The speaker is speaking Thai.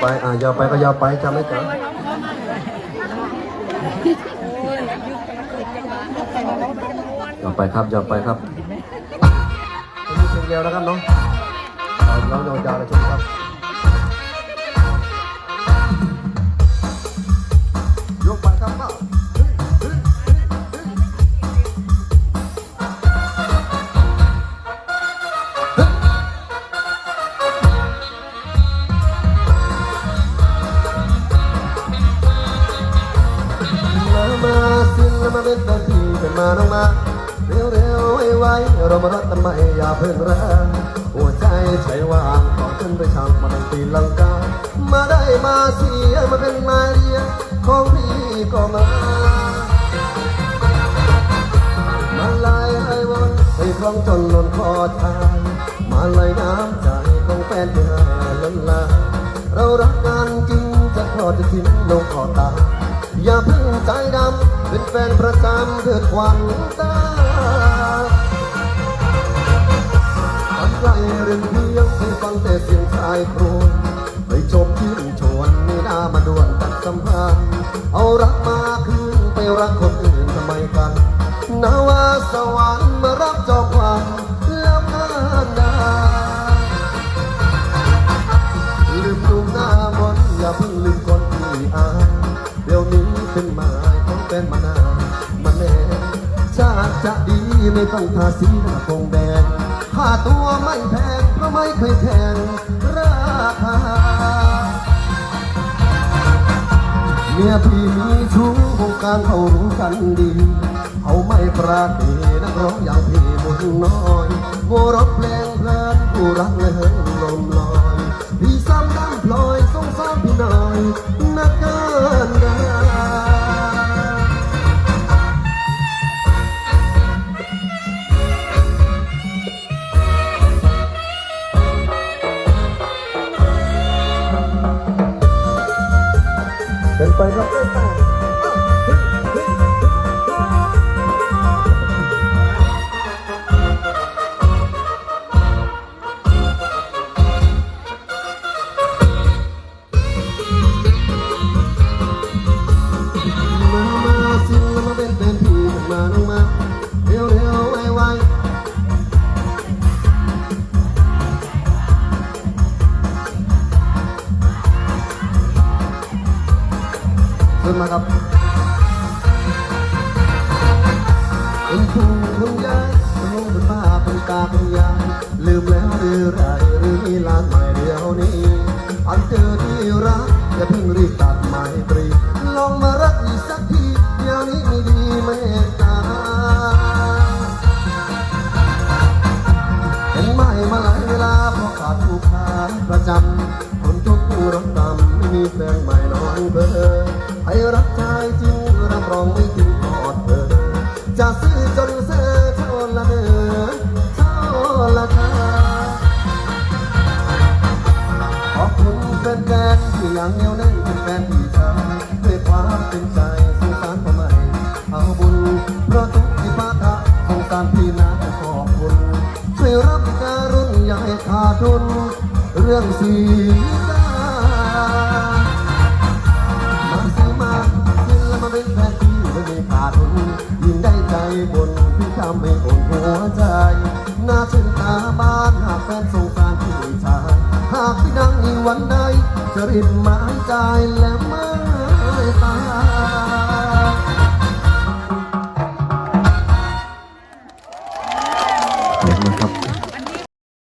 ไป อะยาวไปก็ยาวไปจำไม่จำยาวไปครับยาวไปครับเป็นเพลงเดียวแล้วครับน้องเอาน้องยาวๆเลยชมครับ มาเป็นตาทีเป็นมาน้องมาเร็วเร็วไวไวเรามารักกันใหม่อย่าเพิ่งรักหัวใจใช้วางขอขึ้นไปช่างมาดังตีลังกา มาได้มาเสียมาเป็นมาเรียของพี่ก็มามาลายให้วนให้คล้องจนหล่นคอทายมาลายน้ำใจของแฟนเธอล้นลาเรารักกันจริงจะคลอจะทิ้งลงคอตาอย่าเพิ่งใจดำ เป็นแฟนประจำเถิดควันตาฝันไกลเรื่องเพียงให้ฟังแต่เสียงชายโครวญไปชมชื่นชวนไม่น่ามาด่วนตัดสัมพันธ์เอารักมาคืนไปรักคนอื่นทำไมกันนาวาสวรรค์มารับจอมความแล้วงานาลืมลูกหน้ามนอย่าเพิ่งลืม เป็นมานานมาแน่ชาติจะดีไม่ต้องทาสีหน้าคงแดงค่าตัวไม่แพงเพราะไม่เคยแข่งราคาเมียพี่มีชู้วงการเขารู้กันดีเขาไม่ปราณีนักร้องอย่างพี่มุนน้อยโวรถเพลงเพลินผู้รักเลยเฮิงลม ไปครับเป็นไปอ้าวเฮ้ยเฮ้ยมามาสิแล้วมาเป็นเป็นพี่มาน้องมาเร็วเร็วไวไว มาครับเป็นผู้คุณยายเป็นลงเป็นป้าเป็นตาเป็นยาลืมแล้วหรือไรหรือมีลานใหม่เดียวนี้ อันเจอที่รักอย่าเพิ่งรีบตัดไมตรีลองมารักอีกสักทีเดี๋ยวนี้มีดีเมตตาเห็นไหมมาหลายเวลาเพราะขาดผู้ค้าประจำคนทุกข์รักต่ำไมีแฟนใหม่น้องเบอร์ให้รักชายจริงรับรองไม่ทิ้งทอดเธอจะซื้อจนเสื้อเท่าละเนอเท่าละคาขอบคุณแฟนๆที่ยังเหนียวแน่นเป็นแฟนพี่ชายด้วยความเป็นใจสงสารพ่อใหม่เอาบุญเพราะทุกที่พาทะสงสารพี่นะขอบคุณช่วยรับการุณอย่าให้ขาดทุนเรื่องสี กากแฟนสงสารที่ชายหากพี่ดังอีกวันใดจะรีบหมายใจและไม่ตาย